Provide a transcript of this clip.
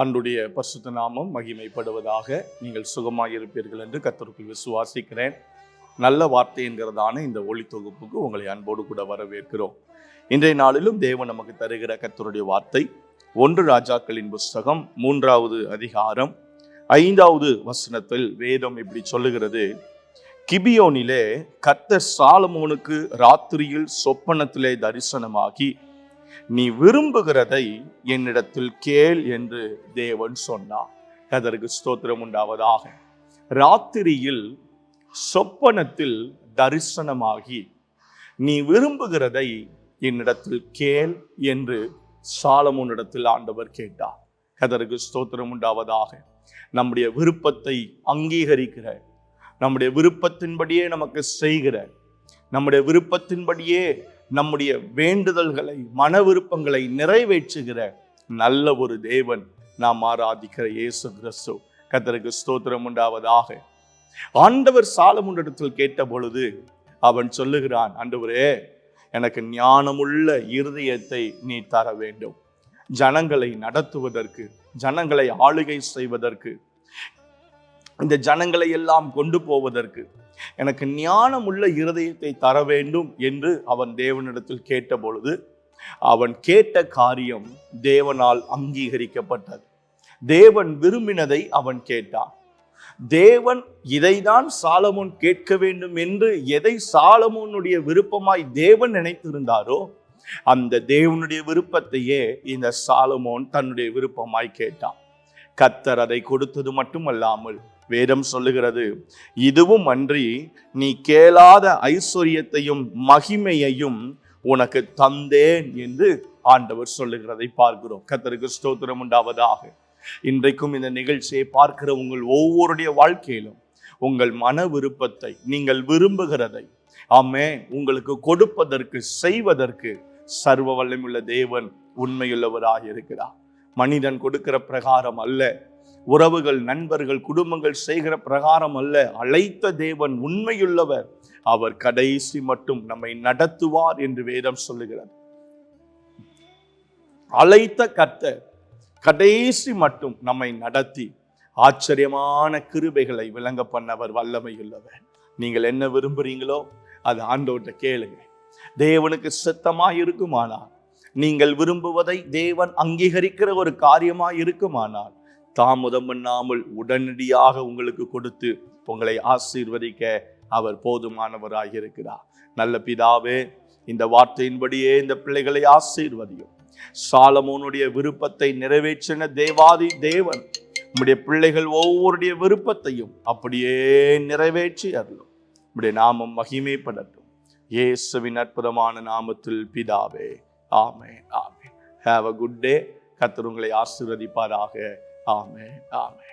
ஆண்டுடைய பரிசுத்த நாமம் மகிமைப்படுவதாக நீங்கள் சுகமாக இருப்பீர்கள் என்று கத்தருக்குள் விசுவாசிக்கிறேன். நல்ல வார்த்தை என்கிறதான இந்த ஒளி தொகுப்புக்கு உங்களை அன்போடு கூட வரவேற்கிறோம். இன்றைய நாளிலும் தேவன் நமக்கு தருகிற கத்தருடைய வார்த்தை ஒன்று ராஜாக்களின் புஸ்தகம் மூன்றாவது அதிகாரம் ஐந்தாவது வசனத்தில் வேதம் இப்படி சொல்லுகிறது. கிபியோனிலே கர்த்தர் சாலமோனுக்கு ராத்திரியில் சொப்பனத்திலே தரிசனமாகி நீ விரும்புகிறதை என்னிடத்தில் கேள் என்று தேவன் சொன்னார். கதருக்கு ஸ்தோத்திரம் உண்டாவதாக. ராத்திரியில் சொப்பனத்தில் தரிசனமாகி நீ விரும்புகிறதை என்னிடத்தில் கேள் என்று சாலமுன்னிடத்தில் ஆண்டவர் கேட்டார். கதருக்கு ஸ்தோத்திரம் உண்டாவதாக. நம்முடைய விருப்பத்தை அங்கீகரிக்கிற நம்முடைய விருப்பத்தின்படியே நமக்கு செய்கிற நம்முடைய விருப்பத்தின்படியே நம்முடைய வேண்டுதல்களை மன விருப்பங்களை நிறைவேற்றுகிற நல்ல ஒரு தேவன் நாம் ஆராதிக்கிற இயேசு கிறிஸ்து. கத்தருக்கு ஸ்தோத்திரம் உண்டாவதாக. ஆண்டவர் சாலமுண்டத்தில் கேட்ட பொழுது அவன் சொல்லுகிறான் ஆண்டவரே எனக்கு ஞானமுள்ள இருதயத்தை நீ தர வேண்டும். ஜனங்களை நடத்துவதற்கு ஜனங்களை ஆளுகை செய்வதற்கு இந்த ஜனங்களை எல்லாம் கொண்டு போவதற்கு எனக்கு ஞானமுள்ள இருதயத்தை தர வேண்டும் என்று அவன் தேவனிடத்தில் கேட்ட பொழுது அவன் கேட்ட காரியம் தேவனால் அங்கீகரிக்கப்பட்டது. தேவன் விரும்பினதை அவன் கேட்டான். தேவன் இதைதான் சாலமோன் கேட்க வேண்டும் என்று எதை சாலமோனுடைய விருப்பமாய் தேவன் நினைத்திருந்தாரோ அந்த தேவனுடைய விருப்பத்தையே இந்த சாலமோன் தன்னுடைய விருப்பமாய் கேட்டான். கத்தர் அதை கொடுத்தது மட்டுமல்லாமல் வேதம் சொல்லுகிறது. இதுவும் அன்றி நீ கேளாத ஐஸ்வர்யத்தையும் மகிமையையும் உனக்கு தந்தேன் என்று ஆண்டவர் சொல்லுகிறதை பார்க்கிறோம். கத்தருக்கு ஸ்தோத்திரம் உண்டாவதாக. இன்றைக்கும் இந்த நிகழ்ச்சியை பார்க்கிற உங்கள் ஒவ்வொருடைய வாழ்க்கையிலும் உங்கள் மன விருப்பத்தை நீங்கள் விரும்புகிறதை ஆமே உங்களுக்கு கொடுப்பதற்கு செய்வதற்கு சர்வ வல்லமுள்ள தேவன் உண்மையுள்ளவராக இருக்கிறார் மனிதன் கொடுக்கிற பிரகாரம் அல்ல. உறவுகள் நண்பர்கள் குடும்பங்கள் செய்கிற பிரகாரம் அல்ல. அழைத்த தேவன் உண்மையுள்ளவர். அவர் கடைசி மட்டும் நம்மை நடத்துவார் என்று வேதம் சொல்லுகிறார் அழைத்த கத்த கடைசி மட்டும் நம்மை நடத்தி ஆச்சரியமான கிருபைகளை விளங்க பண்ணவர் வல்லமையுள்ளவர். நீங்கள் என்ன விரும்புறீங்களோ அது ஆண்டோட்ட கேளுங்க. தேவனுக்கு சித்தமாக இருக்குமானால் நீங்கள் விரும்புவதை தேவன் அங்கீகரிக்கிற ஒரு காரியமாக இருக்குமானால் தாமதம் பண்ணாமல் உடனடியாக உங்களுக்கு கொடுத்து உங்களை ஆசீர்வதிக்க அவர் போதுமானவராக இருக்கிறார். நல்ல பிதாவே இந்த வார்த்தையின்படியே இந்த பிள்ளைகளை ஆசீர்வதியும். சாலமோனுடைய விருப்பத்தை நிறைவேற்றின தேவாதி தேவன் உம்முடைய பிள்ளைகள் ஒவ்வொருடைய விருப்பத்தையும் அப்படியே நிறைவேற்றி அருளும். உம்முடைய நாமம் மகிமைப்படட்டும். இயேசுவின் அற்புதமான நாமத்தில் பிதாவே ஆமே ஆமே ஹாவ் அ குட் டே கத்தர் உங்களை ஆசீர்வதிப்பாராக. ஆமே ஆமே